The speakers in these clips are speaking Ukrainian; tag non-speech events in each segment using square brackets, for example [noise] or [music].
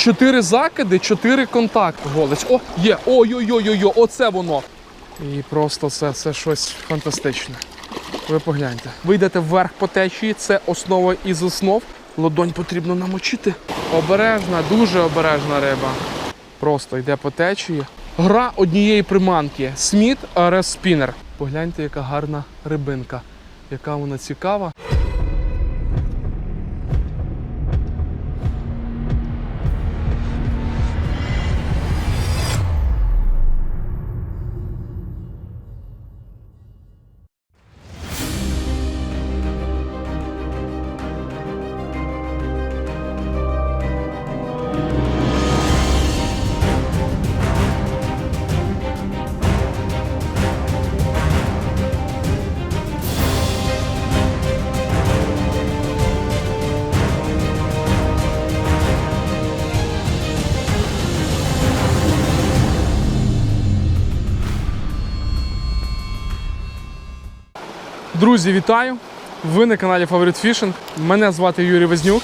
Чотири закиди, чотири контакти. Голець. О, є. Ой-ой-ой-ой, оце воно. І просто це, це щось фантастичне. Ви погляньте. Ви йдете вверх по течії, це основа із основ. Ладонь потрібно намочити. Обережна, дуже обережна риба. Просто йде по течії. Гра однієї приманки. Сміт RS Спінер. Погляньте, яка гарна рибинка, яка вона цікава. Друзі, вітаю! Ви на каналі Favorite Fishing. Мене звати Юрій Вознюк.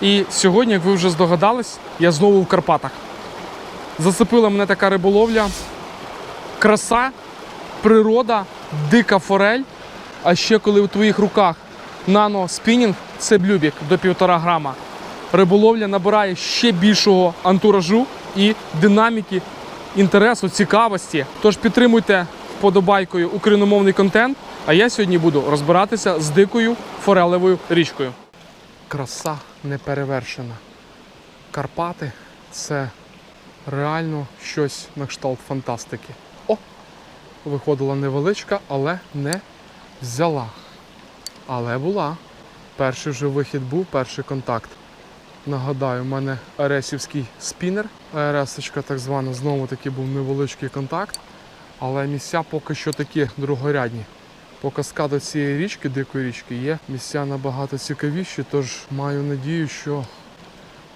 І сьогодні, як ви вже здогадались, я знову в Карпатах. Зацепила мене така риболовля. Краса, природа, дика форель. А ще коли у твоїх руках нано спінінг, це блюбік до півтора грама. Риболовля набирає ще більшого антуражу і динаміки, інтересу, цікавості. Тож підтримуйте вподобайкою україномовний контент. А я сьогодні буду розбиратися з дикою форелевою річкою. Краса неперевершена. Карпати це реально щось на кшталт фантастики. О! Виходила невеличка, але не взяла. Але була. Перший вже вихід був, перший контакт. Нагадаю, у мене аресівський спінер. АРС-очка так звана, знову таки був невеличкий контакт. Але місця поки що такі другорядні. По каскаду цієї річки, дикої річки, є місця набагато цікавіші, тож маю надію, що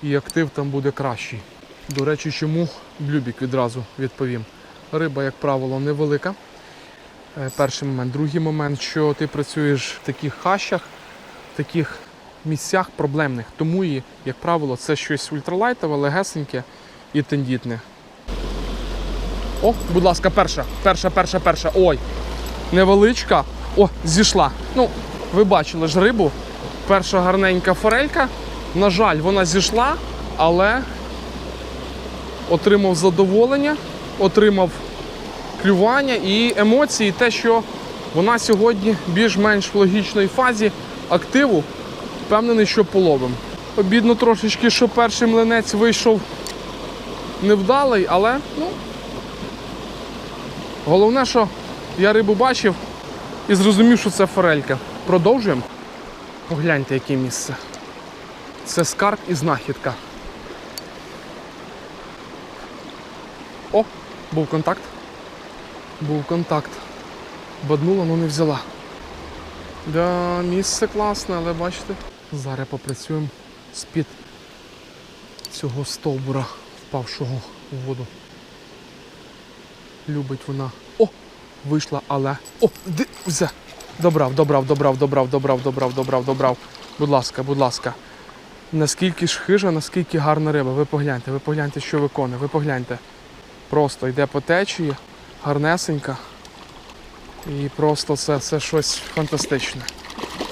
і актив там буде кращий. До речі, чому блюбік відразу відповім. Риба, як правило, невелика. Е, Перший момент. Другий момент, що ти працюєш в таких хащах, в таких місцях проблемних. Тому і, як правило, це щось ультралайтове, легесеньке і тендітне. О, будь ласка, перша, перша, перша, перша. Ой, невеличка. О, зійшла. Ну, ви бачили ж рибу. Перша гарненька форелька. На жаль, вона зійшла, але отримав задоволення, отримав клювання і емоції, те, що вона сьогодні більш-менш в логічній фазі активу. Впевнений, що половим. Обідно трошечки, що перший млинець вийшов невдалий, але ну, головне, що я рибу бачив і зрозумів, що це форелька. Продовжуємо. Погляньте, яке місце. Це скарб і знахідка. О, був контакт. Був контакт. Баднула, але не взяла. Да, місце класне, але бачите, зараз попрацюємо з-під цього стовбура, впавшого в воду. Любить вона. О! Вийшла, але. О! Взя! Добрав, добрав, добрав, добрав, добрав, добрав, добрав, добрав. Будь ласка, будь ласка. Наскільки ж хижа, наскільки гарна риба. Ви погляньте, ви погляньте, що виконує, ви погляньте. Просто йде по течії, гарнесенька. І просто це, це щось фантастичне.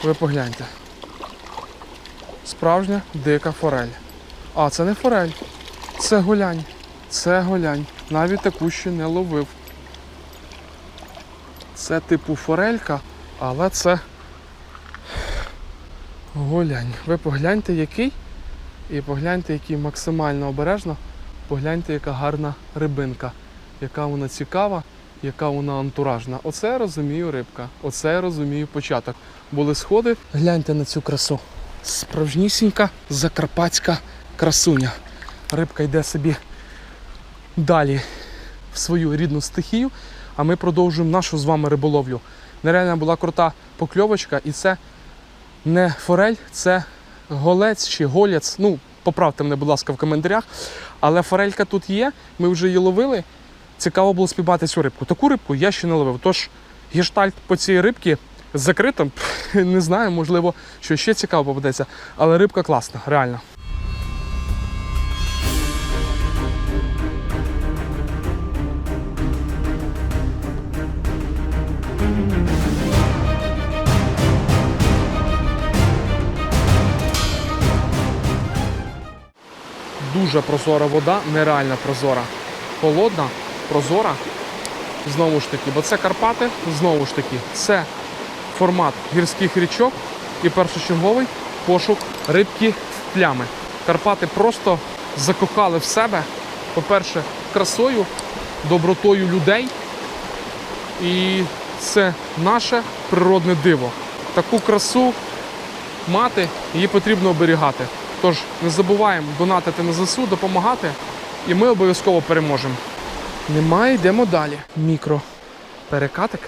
Ви погляньте. Справжня дика форель. А, це не форель. Це голянь. Це голянь. Навіть таку ще не ловив. Це типу форелька, але це голянь. Ви погляньте, який. І погляньте, який максимально обережно. Погляньте, яка гарна рибинка, яка вона цікава, яка вона антуражна. Оце я розумію рибка. Оце я розумію початок. Були сходи. Гляньте на цю красу. Справжнісінька закарпатська красуня. Рибка йде собі далі в свою рідну стихію, а ми продовжуємо нашу з вами риболовлю. Нереально була крута покльовочка, і це не форель, це голець чи голець. Ну, поправте мене, будь ласка, в коментарях. Але форелька тут є, ми вже її ловили. Цікаво було спіймати цю рибку. Таку рибку я ще не ловив. Тож гештальт по цій рибці закрито. [laughs] Не знаю, можливо, що ще цікаво попадеться. Але рибка класна, реально. Дуже прозора вода, нереально прозора. Холодна, прозора. Знову ж таки, бо це Карпати, знову ж таки, це формат гірських річок і першочерговий пошук рибки плями. Карпати просто закохали в себе, по-перше, красою, добротою людей. І це наше природне диво. Таку красу мати, її потрібно оберігати. Тож не забуваємо донатити на ЗСУ, допомагати, і ми обов'язково переможемо. Немає, йдемо далі. Мікро перекатик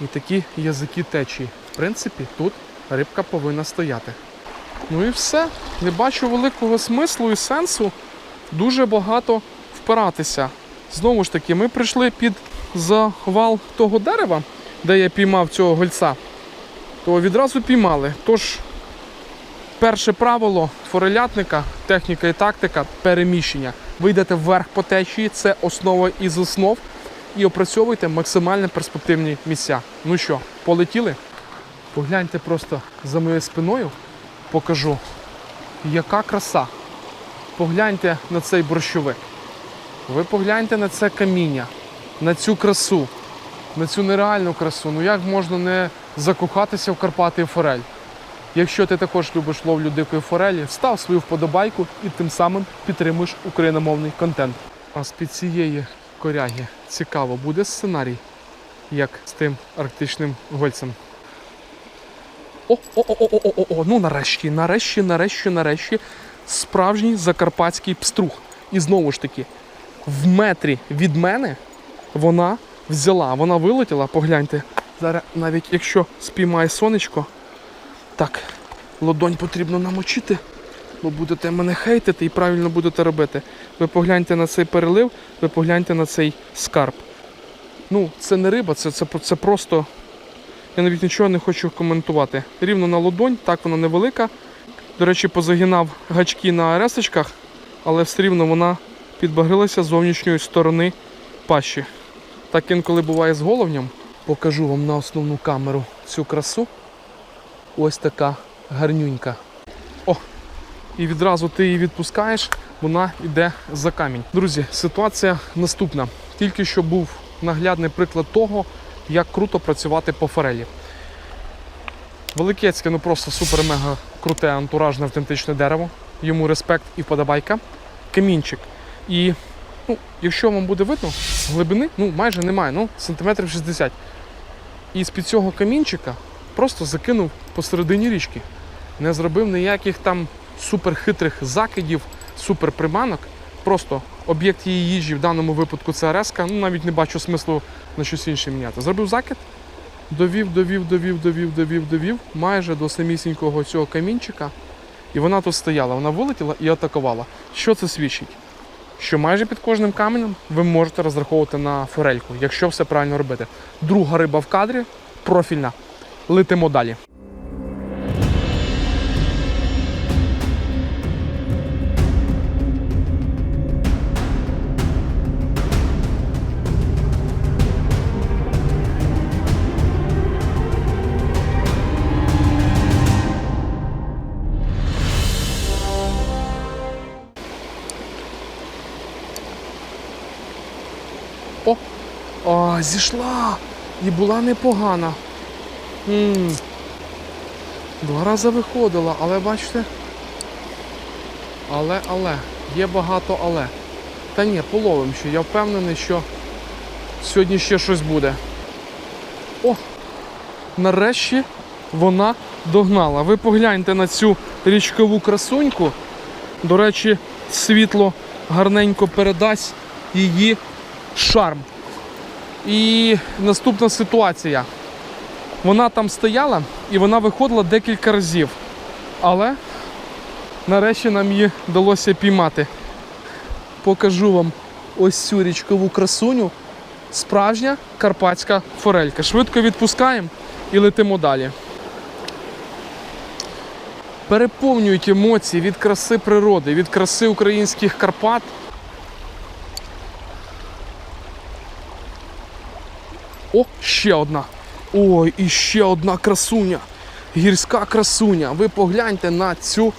і такі язики течії. В принципі, тут рибка повинна стояти. Ну і все. Не бачу великого смислу і сенсу дуже багато впиратися. Знову ж таки, ми прийшли під завал того дерева, де я піймав цього гольця, то відразу піймали. Тож, перше правило форелятника, техніка і тактика переміщення. Ви йдете вверх по течії, це основа із основ, і опрацьовуйте максимально перспективні місця. Ну що, полетіли? Погляньте просто за моєю спиною, покажу, яка краса. Погляньте на цей борщовик. Ви погляньте на це каміння, на цю красу, на цю нереальну красу. Ну як можна не закохатися в Карпати і форель? Якщо ти також любиш ловлю дикої форелі, став свою вподобайку і тим самим підтримуєш україномовний контент. А з під цієї коряги цікаво буде сценарій, як з тим арктичним гольцем. О, о, о, о, о, о, о, ну нарешті, нарешті, нарешті, нарешті. Справжній закарпатський пструх. І знову ж таки, в метрі від мене вона взяла, вона вилетіла, погляньте. Зараз навіть якщо спіймає сонечко, так, ладонь потрібно намочити, бо будете мене хейтити і правильно будете робити. Ви погляньте на цей перелив, ви погляньте на цей скарб. Ну, це не риба, це, це, це просто. Я навіть нічого не хочу коментувати. Рівно на ладонь, так вона невелика. До речі, позагинав гачки на аресочках, але все рівно вона підбагрилася з зовнішньої сторони пащі. Так інколи буває з головням. Покажу вам на основну камеру цю красу. Ось така гарнюнька. О! І відразу ти її відпускаєш, вона йде за камінь. Друзі, ситуація наступна. Тільки що був наглядний приклад того, як круто працювати по форелі. Великецьке, ну просто супер-мега круте, антуражне, автентичне дерево. Йому респект і вподобайка. Камінчик. І ну, якщо вам буде видно, глибини ну, майже немає, ну, сантиметрів 60. І з-під цього камінчика просто закинув посередині річки. Не зробив ніяких там суперхитрих закидів, суперприманок. Просто об'єкт її їжі, в даному випадку це Ареска, ну навіть не бачу смислу на щось інше міняти. Зробив закид, довів, довів, довів, довів, довів, довів, майже до самісінького цього камінчика. І вона тут стояла, вона вилетіла і атакувала. Що це свідчить? Що майже під кожним каменем ви можете розраховувати на форельку, якщо все правильно робити. Друга риба в кадрі профільна. Летимо далі. О! Зійшла! І була непогана. М Два рази виходила, але бачите. Але, але, є багато але. Та ні, половим ще. Я впевнений, що сьогодні ще щось буде. О! Нарешті вона догнала. Ви погляньте на цю річкову красуньку. До речі, світло гарненько передасть її шарм. І наступна ситуація. Вона там стояла і вона виходила декілька разів. Але нарешті нам її вдалося піймати. Покажу вам ось цю річкову красуню. Справжня карпатська форелька. Швидко відпускаємо і летимо далі. Переповнюють емоції від краси природи, від краси українських Карпат. О, ще одна. Ой, і ще одна красуня. Гірська красуня. Ви погляньте на цю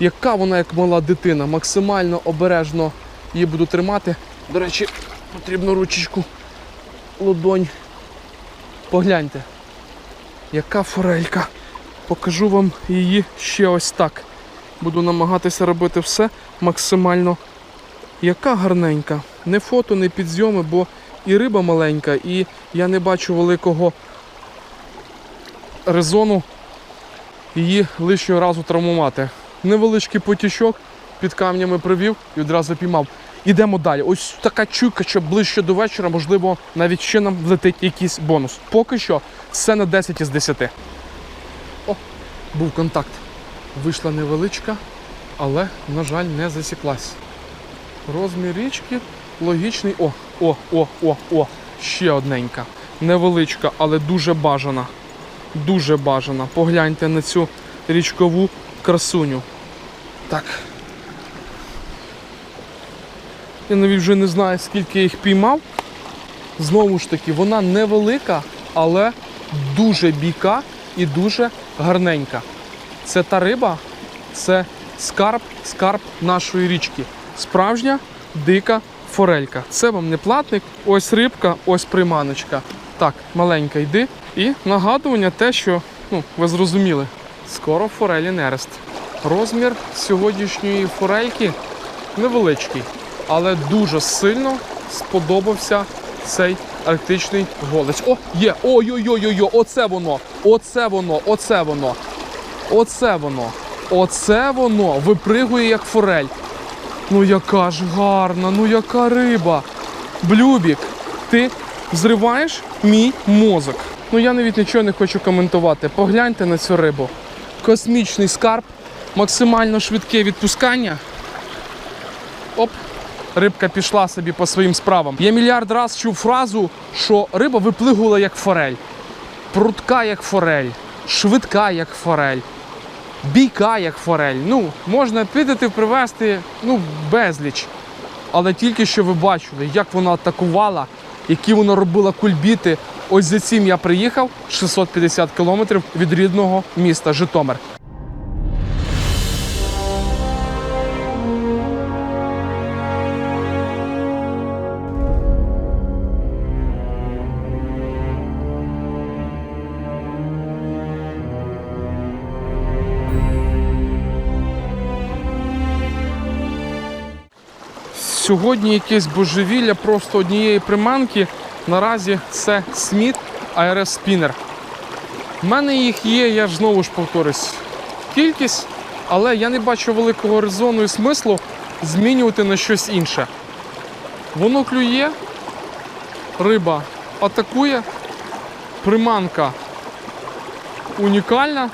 Яка вона як мала дитина, максимально обережно її буду тримати. До речі, потрібно ручечку, ладонь. Погляньте, яка форелька. Покажу вам її ще ось так. Буду намагатися робити все максимально. Яка гарненька. Не фото, не підзйоми, бо і риба маленька, і я не бачу великого резону її лишнього разу травмувати. Невеличкий потічок під камнями привів і одразу піймав. Ідемо далі. Ось така чуйка, що ближче до вечора, можливо, навіть ще нам влетить якийсь бонус. Поки що все на 10 із 10. О, був контакт. Вийшла невеличка, але, на жаль, не засіклась. Розмір річки логічний. О, о, о, о, о. Ще одненька. Невеличка, але дуже бажана. Дуже бажана. Погляньте на цю річкову красуню. Так. Я навіть вже не знаю, скільки я їх піймав. Знову ж таки, вона невелика, але дуже бійка і дуже гарненька. Це та риба, це скарб, скарб нашої річки. Справжня дика форелька. Це вам не платник, ось рибка, ось приманочка. Так, маленька йди. І нагадування те, що ну, ви зрозуміли, скоро форелі нерест. Розмір сьогоднішньої форельки невеличкий, але дуже сильно сподобався цей арктичний голець. О, є! Ой-ой-ой-ой, оце воно! Оце воно, оце воно. Оце воно. Оце воно випригує як форель. Ну яка ж гарна, ну яка риба. Блюбік, ти зриваєш мій мозок. Ну я навіть нічого не хочу коментувати. Погляньте на цю рибу. Космічний скарб, максимально швидке відпускання. Оп, рибка пішла собі по своїм справам. Я мільярд раз чув фразу, що риба виплигувала як форель. Прутка як форель, швидка як форель, бійка як форель. Ну, можна підати привезти ну, безліч. Але тільки що ви бачили, як вона атакувала, які вона робила кульбіти. Ось за цим я приїхав 650 кілометрів від рідного міста Житомир. Сьогодні якесь божевілля просто однієї приманки. Наразі це Сміт ARS Spinner. У мене їх є, я ж знову ж повторюсь, кількість, але я не бачу великого резону і смислу змінювати на щось інше. Воно клює, риба атакує, приманка унікальна.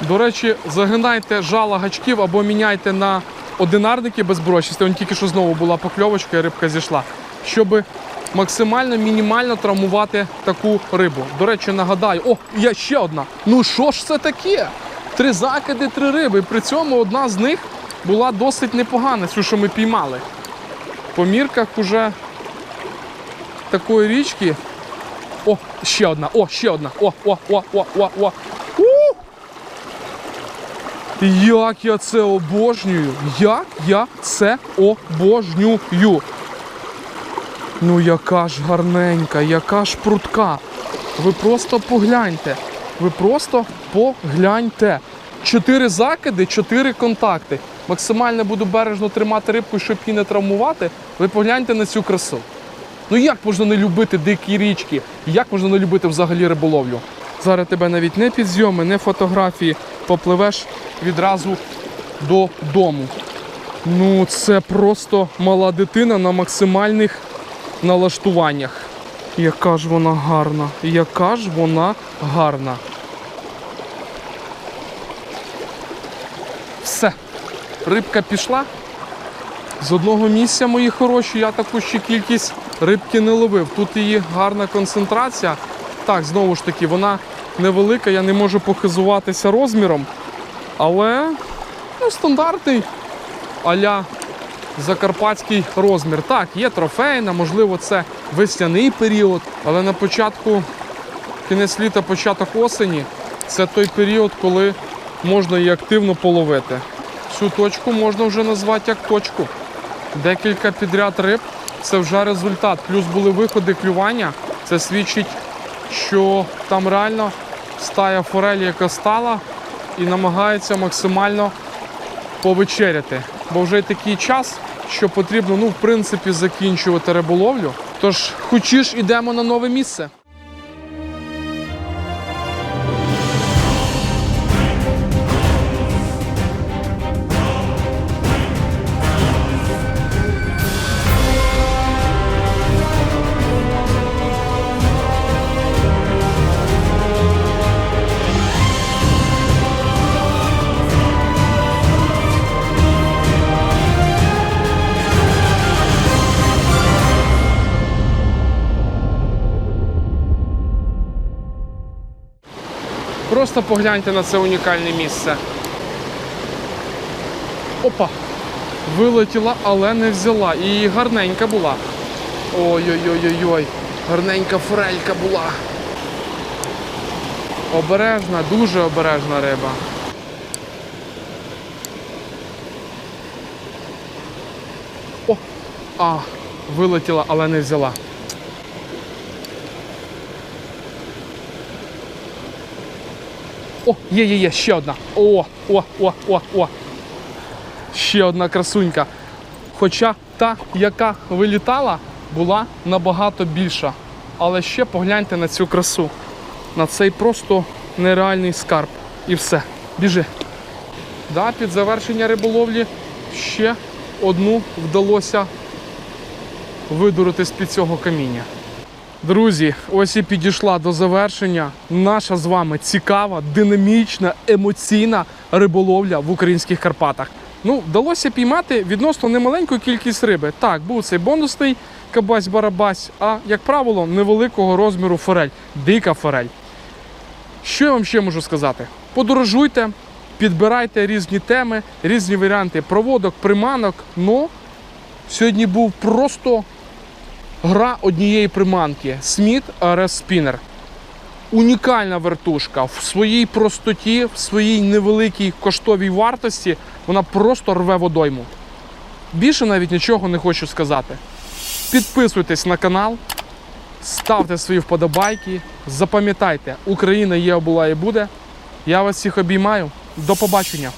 До речі, загинайте жала гачків або міняйте на одинарники безброчисті. Вон тільки що знову була покльовочка і рибка зійшла. Щоб максимально мінімально травмувати таку рибу. До речі, нагадаю, о, є ще одна. Ну що ж це таке? Три закиди, три риби. При цьому одна з них була досить непогана, цю, що ми піймали. По мірках уже такої річки. О, ще одна, о, ще одна. О, о, о, о, о, о. У! Як я це обожнюю! Як я це обожнюю! Ну яка ж гарненька, яка ж прутка. Ви просто погляньте. Ви просто погляньте. Чотири закиди, чотири контакти. Максимально буду бережно тримати рибку, щоб її не травмувати. Ви погляньте на цю красу. Ну як можна не любити дикі річки? Як можна не любити взагалі риболовлю? Зараз тебе навіть не підзйоми, не фотографії. Попливеш відразу додому. Ну, це просто мала дитина на максимальних налаштуваннях. Яка ж вона гарна, яка ж вона гарна. Все, рибка пішла. З одного місця, мої хороші, я таку ще кількість рибки не ловив. Тут її гарна концентрація. Так, знову ж таки, вона невелика, я не можу похизуватися розміром. Але ну, стандартний а-ля закарпатський розмір. Так, є трофейна, можливо, це весняний період, але на початку, кінець літа, початок осені це той період, коли можна її активно половити. Цю точку можна вже назвати як точку. Декілька підряд риб це вже результат. Плюс були виходи клювання. Це свідчить, що там реально стая форелі, яка стала, і намагається максимально повечеряти. Бо вже такий час, що потрібно, ну, в принципі, закінчувати риболовлю. Тож, хочеш, ідемо на нове місце. Просто погляньте на це унікальне місце. Опа! Вилетіла, але не взяла. І гарненька була. Ой-ой-ой-ой-ой. Гарненька форелька була. Обережна, дуже обережна риба. О! А, вилетіла, але не взяла. О, є, є, є, ще одна. О, о, о, о, о. Ще одна красунька. Хоча та, яка вилітала, була набагато більша. Але ще погляньте на цю красу. На цей просто нереальний скарб. І все. Біжи. Да, під завершення риболовлі ще одну вдалося видурити з-під цього каміння. Друзі, ось і підійшла до завершення наша з вами цікава, динамічна, емоційна риболовля в українських Карпатах. Ну, вдалося піймати відносно немаленьку кількість риби. Так, був цей бонусний кабась-барабась, а, як правило, невеликого розміру форель, дика форель. Що я вам ще можу сказати? Подорожуйте, підбирайте різні теми, різні варіанти проводок, приманок. Но сьогодні був просто Гра однієї приманки Smith RS Spinner. Унікальна вертушка в своїй простоті, в своїй невеликій коштовій вартості. Вона просто рве водойму. Більше навіть нічого не хочу сказати. Підписуйтесь на канал, ставте свої вподобайки. Запам'ятайте, Україна є, була і буде. Я вас всіх обіймаю. До побачення!